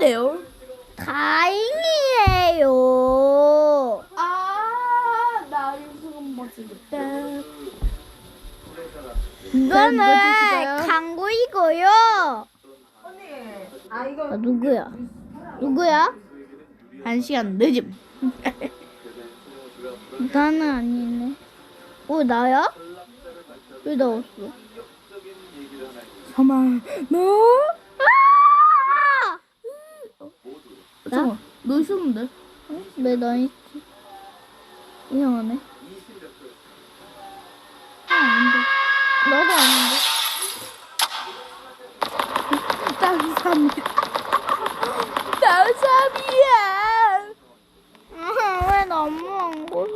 다행인데요. 다행이에요. 아, 나못 찍었다. 이거는? 광고이고요. 아 이거 아, 누구야? 누구야? 한 시간 늦음. 나는 아니네. 어, 나야? 왜 나왔어? 서마, 너? 아! 잠깐, 너 있었는데? 어? 왜나 있지? 이상하네. 아, 아닌데. 나도 아닌데. 감사합니다. 감사합니다. 아, 왜 너무 안 걸어?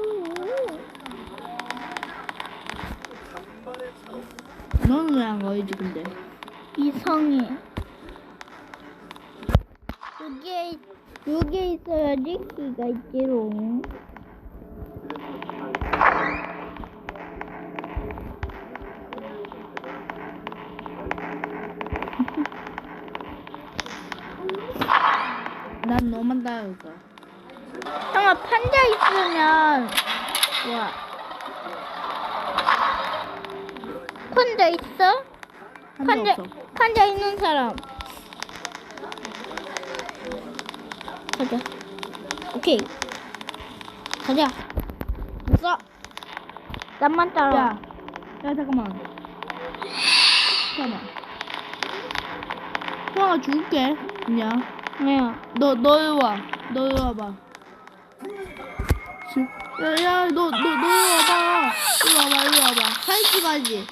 너는 왜안 가야지 근데? 이상해. 여기에, 여기에 있어야지 키가 있지롱. 난 너만 따라올 거야. 형아, 판자 있으면, 와. 판자 있어? 판자. 판자 있는 사람. 가자. 오케이. 가자. 됐어. 나만 따라. 야, 야 잠깐만. 잠깐만. 형아 죽을게. 그냥. 뭐야? 너, 너 이리 와. 너 이리 와봐. 야, 야, 너, 너, 너 이리 와봐. 이리 와봐, 이리 와봐. 사진 찍어야지.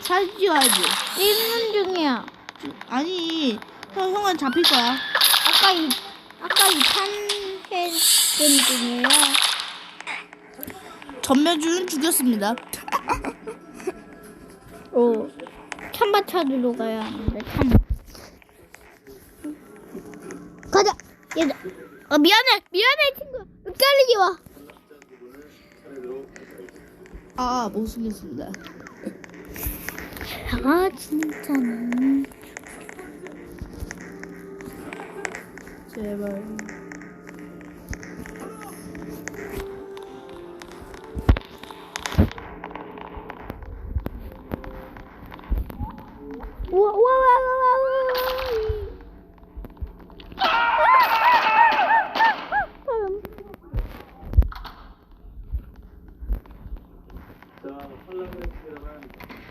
사진 찍어야지. 있는 중이야. 아니, 형, 형은 잡힐 거야. 아까 이, 아까 이 판해본 중이에요. 전매준 죽였습니다. 오. 찬바 찾으러 가야 하는데, 찬바. 가자! 얘들. 어, 미안해! 미안해, 친구! 헷갈리지 마! 아, 못 죽였습니다. 아, 피해가는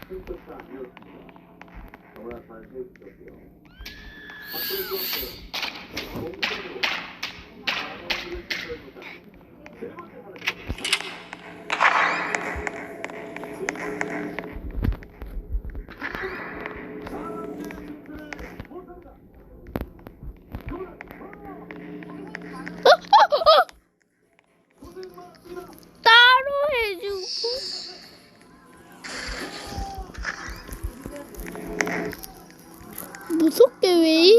큰 것이 아니었습니다. 너 무섭게 왜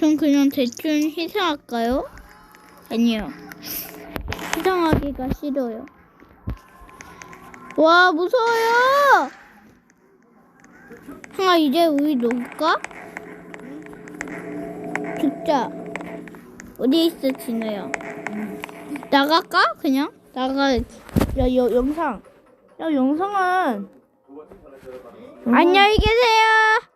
전 그냥 대충 희생할까요? 아니요. 희생하기가 싫어요. 와, 무서워요! 형아, 이제 우리 놀까? 죽자. 어디 있어, 진우야? 나갈까? 그냥? 나가. 야, 여, 영상. 야, 영상은. 안녕히 계세요!